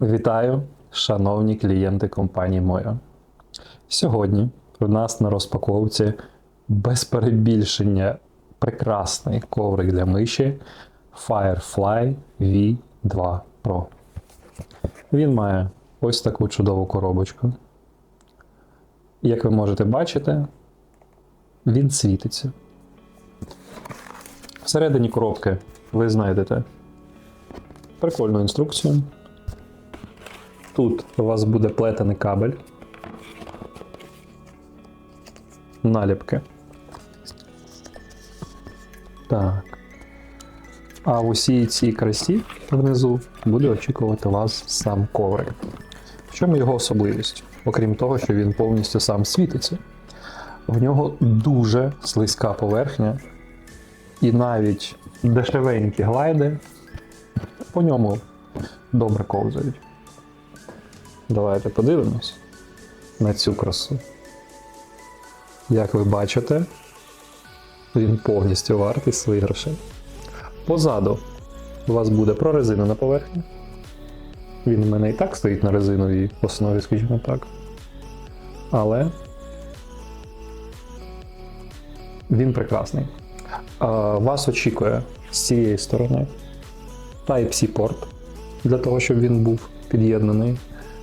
Вітаю, шановні клієнти компанії Моя. Сьогодні в нас на розпаковці без перебільшення прекрасний коврик для миші Firefly V2 Pro. Він має ось таку чудову коробочку. Як ви можете бачити, він світиться. Всередині коробки ви знайдете прикольну інструкцію. Тут у вас буде плетений кабель. Наліпки. Так. А в усій цій красі внизу буде очікувати вас сам коврик. В чому його особливість? Окрім того, що він повністю сам світиться. В нього дуже слизька поверхня, і навіть дешевенькі глайди по ньому добре ковзають. Давайте подивимось на цю красу. Як ви бачите, він повністю вартий своїх грошей. Позаду у вас буде прорезинена поверхня. Він у мене і так стоїть на резиновій основі, скажімо так. Але він прекрасний. Вас очікує з цієї сторони Type-C порт для того, щоб він був під'єднаний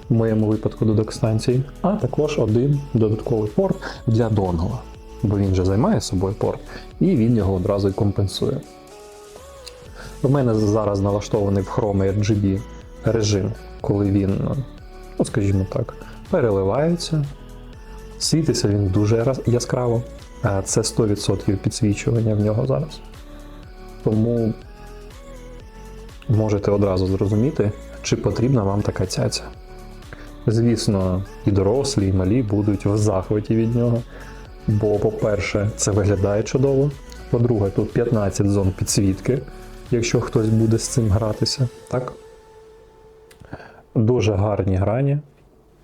в моєму випадку до док-станції, а також один додатковий порт для донгла, бо він же займає собою порт, і він його одразу й компенсує. У мене зараз налаштований в Chrome RGB режим, коли він, ну скажімо так, переливається. Світиться він дуже яскраво. Це 100% підсвічування в нього зараз. Тому можете одразу зрозуміти, чи потрібна вам така цяця. Звісно, і дорослі, і малі будуть в захваті від нього. Бо, по-перше, це виглядає чудово. По-друге, тут 15 зон підсвітки, якщо хтось буде з цим гратися. Так? Дуже гарні грані.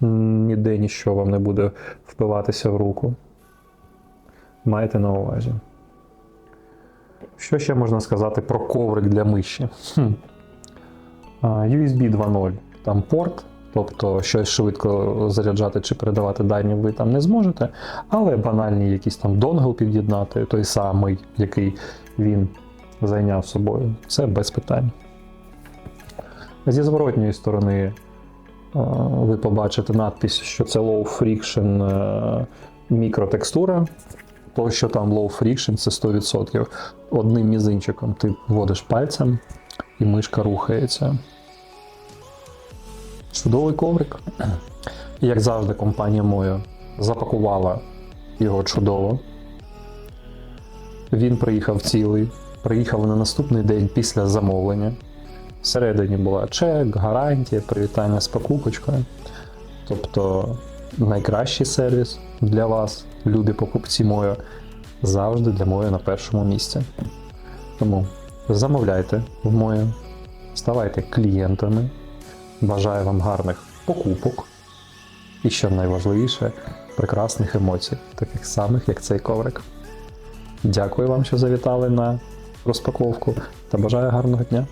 Ніде нічого вам не буде впиватися в руку. Майте на увазі. Що ще можна сказати про коврик для миші? Хм. USB 2.0, там порт, тобто щось швидко заряджати чи передавати дані ви там не зможете, але банальні якісь там донгл під'єднати, той самий, який він зайняв собою, це без питань. Зі зворотньої сторони е, ви побачите надпись, що це low friction е, мікротекстура. То, що там low friction, це 100%. Одним мізинчиком ти вводиш пальцем і мишка рухається. Чудовий коврик. Як завжди, компанія моя запакувала його чудово. Він приїхав цілий, приїхав на наступний день після замовлення. Всередині була чек, гарантія, привітання з покупочкою. Тобто найкращий сервіс для вас, люди покупці моє, завжди для моє на першому місці. Тому замовляйте в моє, ставайте клієнтами. Бажаю вам гарних покупок і, що найважливіше, прекрасних емоцій, таких самих, як цей коврик. Дякую вам, що завітали на розпаковку та бажаю гарного дня!